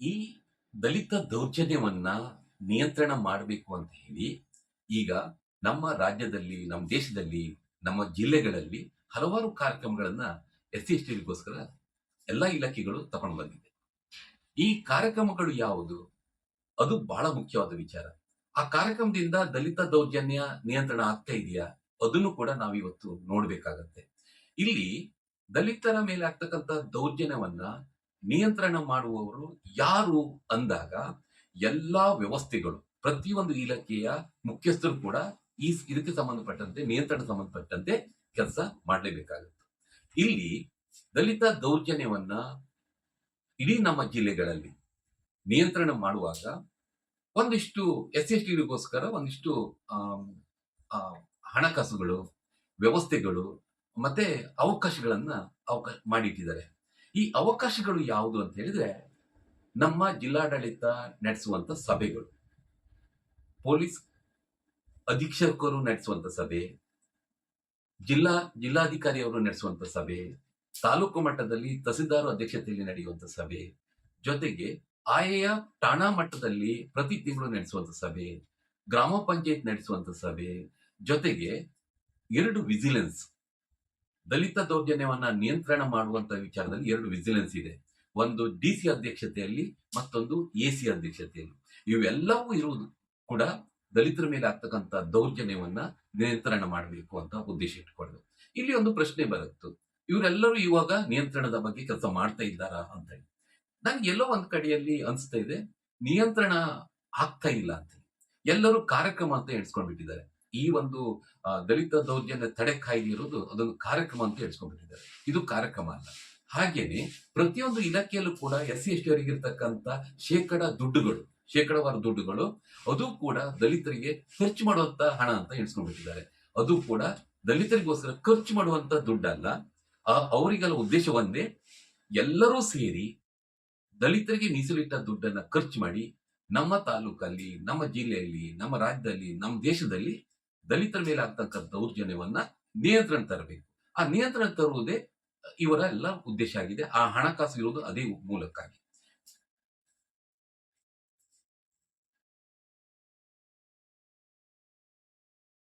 ಈ ದಲಿತ ದೌರ್ಜನ್ಯವನ್ನ ನಿಯಂತ್ರಣ ಮಾಡಬೇಕು ಅಂತ ಹೇಳಿ ಈಗ ನಮ್ಮ ರಾಜ್ಯದಲ್ಲಿ, ನಮ್ಮ ದೇಶದಲ್ಲಿ, ನಮ್ಮ ಜಿಲ್ಲೆಗಳಲ್ಲಿ ಹಲವಾರು ಕಾರ್ಯಕ್ರಮಗಳನ್ನ ಎಸ್ ಸಿ ಎಸ್ ಟಿಗೋಸ್ಕರ ಎಲ್ಲ ಇಲಾಖೆಗಳು ತಗೊಂಡು ಬಂದಿದೆ. ಈ ಕಾರ್ಯಕ್ರಮಗಳು ಯಾವುದು? ಅದು ಬಹಳ ಮುಖ್ಯವಾದ ವಿಚಾರ. ಆ ಕಾರ್ಯಕ್ರಮದಿಂದ ದಲಿತ ದೌರ್ಜನ್ಯ ನಿಯಂತ್ರಣ ಆಗ್ತಾ ಇದೆಯಾ? ಅದನ್ನು ಕೂಡ ನಾವಿವತ್ತು ನೋಡ್ಬೇಕಾಗತ್ತೆ. ಇಲ್ಲಿ ದಲಿತರ ಮೇಲೆ ಆಗ್ತಕ್ಕಂಥ ದೌರ್ಜನ್ಯವನ್ನ ನಿಯಂತ್ರಣ ಮಾಡುವವರು ಯಾರು ಅಂದಾಗ ಎಲ್ಲಾ ವ್ಯವಸ್ಥೆಗಳು. ಪ್ರತಿಯೊಂದು ಇಲಾಖೆಯ ಮುಖ್ಯಸ್ಥರು ಕೂಡ ಈ ಇದಕ್ಕೆ ಸಂಬಂಧಪಟ್ಟಂತೆ, ನಿಯಂತ್ರಣ ಸಂಬಂಧಪಟ್ಟಂತೆ ಕೆಲಸ ಮಾಡಲೇಬೇಕಾಗುತ್ತೆ. ಇಲ್ಲಿ ದಲಿತ ದೌರ್ಜನ್ಯವನ್ನ ಇಡೀ ನಮ್ಮ ಜಿಲ್ಲೆಗಳಲ್ಲಿ ನಿಯಂತ್ರಣ ಮಾಡುವಾಗ ಒಂದಿಷ್ಟು ಎಸ್ ಎಸ್ ಟಿಗೋಸ್ಕರ ಒಂದಿಷ್ಟು ಹಣಕಾಸುಗಳು, ವ್ಯವಸ್ಥೆಗಳು, ಮತ್ತೆ ಅವಕಾಶಗಳನ್ನ ಅವಕಾಶ ಮಾಡಿಟ್ಟಿದ್ದಾರೆ. ಈ ಅವಕಾಶಗಳು ಯಾವುದು ಅಂತ ಹೇಳಿದ್ರೆ ನಮ್ಮ ಜಿಲ್ಲಾಡಳಿತ ನಡೆಸುವಂತ ಸಭೆಗಳು. ಪೊಲೀಸ್ ಅಧೀಕ್ಷಕರು ನಡೆಸುವಂತ ಸಭೆ, ಜಿಲ್ಲಾ ಜಿಲ್ಲಾಧಿಕಾರಿಯವರು ನಡೆಸುವಂತ ಸಭೆ, ತಾಲೂಕು ಮಟ್ಟದಲ್ಲಿ ತಹಸೀಲ್ದಾರ್ ಅಧ್ಯಕ್ಷತೆಯಲ್ಲಿ ನಡೆಯುವಂತ ಸಭೆ, ಜೊತೆಗೆ ಆಯಾ ಠಾಣಾ ಮಟ್ಟದಲ್ಲಿ ಪ್ರತಿ ತಿಂಗಳು ನಡೆಸುವಂತ ಸಭೆ, ಗ್ರಾಮ ಪಂಚಾಯತ್ ನಡೆಸುವಂತ ಸಭೆ, ಜೊತೆಗೆ ಎರಡು ವಿಜಿಲೆನ್ಸ್ ದಲಿತ ದೌರ್ಜನ್ಯವನ್ನ ನಿಯಂತ್ರಣ ಮಾಡುವಂತ ವಿಚಾರದಲ್ಲಿ ಎರಡು ವಿಜಿಲೆನ್ಸ್ ಇದೆ. ಒಂದು ಡಿ ಸಿ ಅಧ್ಯಕ್ಷತೆಯಲ್ಲಿ, ಮತ್ತೊಂದು ಎ ಸಿ ಅಧ್ಯಕ್ಷತೆಯಲ್ಲಿ. ಇವೆಲ್ಲವೂ ಇರುವುದು ಕೂಡ ದಲಿತರ ಮೇಲೆ ಆಗ್ತಕ್ಕಂಥ ದೌರ್ಜನ್ಯವನ್ನ ನಿಯಂತ್ರಣ ಮಾಡಬೇಕು ಅಂತ ಉದ್ದೇಶ ಇಟ್ಕೊಂಡು ಇಲ್ಲಿ ಒಂದು ಪ್ರಶ್ನೆ ಬರುತ್ತು. ಇವರೆಲ್ಲರೂ ಇವಾಗ ನಿಯಂತ್ರಣದ ಬಗ್ಗೆ ಕೆಲಸ ಮಾಡ್ತಾ ಇದ್ದಾರಾ ಅಂತ ಹೇಳಿ. ನನ್ಗೆ ಎಲ್ಲೋ ಒಂದ್ ಕಡೆಯಲ್ಲಿ ಅನಿಸ್ತಾ ಇದೆ, ನಿಯಂತ್ರಣ ಆಗ್ತಾ ಇಲ್ಲ ಅಂತ ಎಲ್ಲರೂ ಕಾರ್ಯಕ್ರಮ ಅಂತ ಎಣಿಸ್ಕೊಂಡ್ಬಿಟ್ಟಿದ್ದಾರೆ. ಈ ಒಂದು ದಲಿತ ದೌರ್ಜನ್ಯ ತಡೆ ಕಾಯ್ದೆ ಇರೋದು ಅದೊಂದು ಕಾರ್ಯಕ್ರಮ ಅಂತ ಎಣಿಸ್ಕೊಂಡ್ಬಿಟ್ಟಿದ್ದಾರೆ ಇದು ಕಾರ್ಯಕ್ರಮ ಅಲ್ಲ. ಹಾಗೇನೆ ಪ್ರತಿಯೊಂದು ಇಲಾಖೆಯಲ್ಲೂ ಕೂಡ ಎಸ್ ಸಿ ಎಸ್ ಟಿ ಅವರಿಗಿರ್ತಕ್ಕಂಥ ಶೇಕಡ ದುಡ್ಡುಗಳು, ಶೇಕಡವಾರು ದುಡ್ಡುಗಳು, ಅದು ಕೂಡ ದಲಿತರಿಗೆ ಖರ್ಚು ಮಾಡುವಂತ ಹಣ ಅಂತ ಎಣಿಸ್ಕೊಂಡ್ಬಿಟ್ಟಿದ್ದಾರೆ. ಅದು ಕೂಡ ದಲಿತರಿಗೋಸ್ಕರ ಖರ್ಚು ಮಾಡುವಂತ ದುಡ್ಡಲ್ಲ. ಅವರಿಗೆಲ್ಲ ಉದ್ದೇಶ ಒಂದೇ, ಎಲ್ಲರೂ ಸೇರಿ ದಲಿತರಿಗೆ ಮೀಸಲಿಟ್ಟ ದುಡ್ಡನ್ನ ಖರ್ಚು ಮಾಡಿ ನಮ್ಮ ತಾಲೂಕಲ್ಲಿ, ನಮ್ಮ ಜಿಲ್ಲೆಯಲ್ಲಿ, ನಮ್ಮ ರಾಜ್ಯದಲ್ಲಿ, ನಮ್ಮ ದೇಶದಲ್ಲಿ ದಲಿತರ ಮೇಲೆ ಆಗ್ತಕ್ಕಂಥ ದೌರ್ಜನ್ಯವನ್ನ ನಿಯಂತ್ರಣ ತರಬೇಕು. ಆ ನಿಯಂತ್ರಣ ತರುವುದೇ ಇವರ ಎಲ್ಲ ಉದ್ದೇಶ ಆಗಿದೆ. ಆ ಹಣಕಾಸು ಇರುವುದು ಅದೇ ಮೂಲಕ್ಕಾಗಿ.